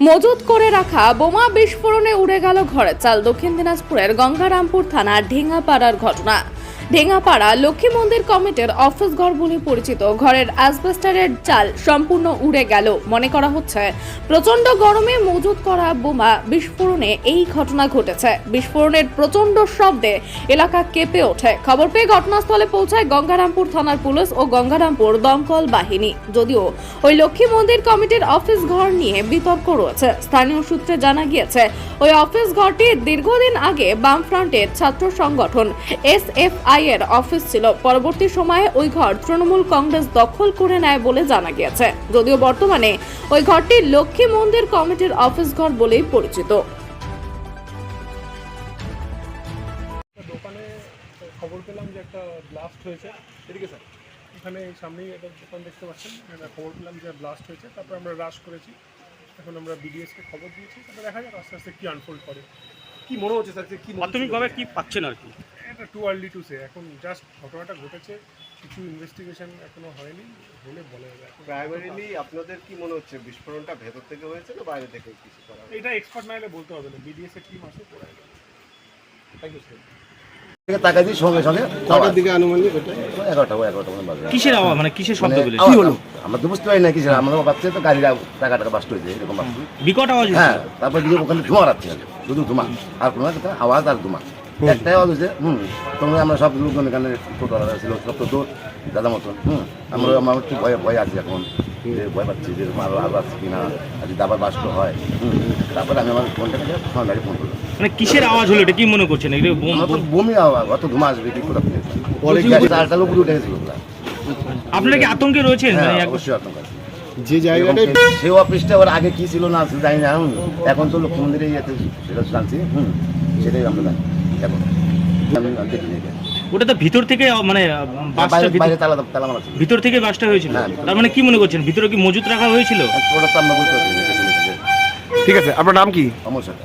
মজুত করে রাখা বোমা বিস্ফোরণে উড়ে গেল ঘরের চাল দক্ষিণ দিনাজপুরের গঙ্গারামপুর থানার ঢেঙ্গাপাড়ার ঘটনা। ঢেঙ্গাপাড়া লক্ষ্মী মন্দির কমিটির অফিস ঘর বলে পরিচিত। ঘরের অ্যাসবেস্টারের চাল সম্পূর্ণ উড়ে গেল। মনে করা হচ্ছে, প্রচণ্ড গরমে মজুত করা বোমা বিস্ফোরণে এই ঘটনা ঘটেছে। বিস্ফোরণের প্রচণ্ড শব্দে এলাকা কেঁপে ওঠে। খবর পেয়ে ঘটনাস্থলে পৌঁছায় গঙ্গারামপুর থানার পুলিশ ও গঙ্গারামপুর দমকল বাহিনী। যদিও ওই লক্ষ্মী মন্দির কমিটির অফিস ঘর নিয়ে বিতর্ক রয়েছে। স্থানীয় সূত্রে জানা গিয়েছে, ওই অফিস ঘরটি দীর্ঘদিন আগে বামফ্রন্টের ছাত্র সংগঠন এর অফিস ছিল। পরবর্তী সময়ে ওই ঘর তৃণমূল কংগ্রেস দখল করে নেয় বলে জানা গিয়েছে। যদিও বর্তমানে ওই ঘরটি লক্ষ্মী মন্দির কমিটির অফিস ঘর বলেই পরিচিত। দোকানে খবর পেলাম যে একটা ব্লাস্ট হয়েছে। এদিকে স্যার এখানে সামনেই একটা দোকান দেখতে পাচ্ছেন। একটা খবর পেলাম যে ব্লাস্ট হয়েছে। তারপর আমরা রাশ করেছি। এখন আমরা বিডিএসকে খবর দিয়েছি। তারপর দেখা যাক আস্তে আস্তে কী আনফোল্ড করে। কি মনে হচ্ছে স্যার যে কি? প্রাথমিকভাবে কি পাচ্ছেন আর কি? এটা টু আর্লি টু সে এখন জাস্ট ঘটনাটা ঘটেছে কিছু ইনভেস্টিগেশন এখনও হয়নি হলে বলা যাবে। প্রাইমারিলি আপনাদের কি মনে হচ্ছে বিস্ফোরণটা ভেতর থেকে হয়েছে না বাইরে থেকে কিছু করা এটা এক্সপার্ট না হলে বলতে হবে না বিডিএস এর টিম আছে পড়ায় থ্যাংক ইউ স্যার টাকা দিয়ে সঙ্গে সঙ্গে। কটার দিকে আনুমানিক এটা এগারোটা এগারোটা মনে বাজে। কিসের আওয়াজ? মানে কিসের শব্দ পেলেন কি হলো আমরা তো বুঝতে পারি না কিছু আমরা ভাবছি তো গাড়ির টাকা টাকা বাস্ট হয়েছে এরকম বিকট আওয়াজ হ্যাঁ তারপর দিকে ওখানে ধোঁয়া রাখছে শুধু ধোঁয়া। আর কোনো আওয়াজ আর ধোঁয়া। একটাই আওয়াজ হয়েছে হুম তখন আমরা সব লোকজন এখানে টোটো ছিল সব তো দৌড় দাদা মতন হুম আমরা আমার একটু ভয় ভয় আছি এখন ভয় পাচ্ছি যে আরও আরও আছে কিনা আর যদি আবার বাস্ট হয় তারপরে আমি আমার ফোনটা থেকে ফোন গাড়ি ফোন করলাম। মানে কিসের আওয়াজ হলো এটা? কি মনে করছেন? এগুলো বোম- আওয়াজ অত ধোঁয়া আসবে কি কোথা থেকে? লোক উঠে গেছিল। আপনারা কি আতঙ্কে রয়েছেন? হ্যাঁ মানে অবশ্যই আপনার কাছে যে জায়গাটায় সেই অফিসটা ওর আগে কি ছিল না জানি না। এখন তো লক্ষ্মী মন্দিরে ইয়েতে সেটা জানছি হুম সেটাই আমরা জানি। এখন। ওটা তো ভিতর থেকে মানে বাসটা বাইরে ভিতর- তালা তালা মারা ছিল। ভিতর থেকে বাসটা হয়েছিল? হ্যাঁ, তার মানে কি মনে করছেন? ভিতরে কি মজুত রাখা হয়েছিল? ওটা তো আমরা বুঝতে পারছি ঠিক আছে আপনার নাম কি? সমস্যাটা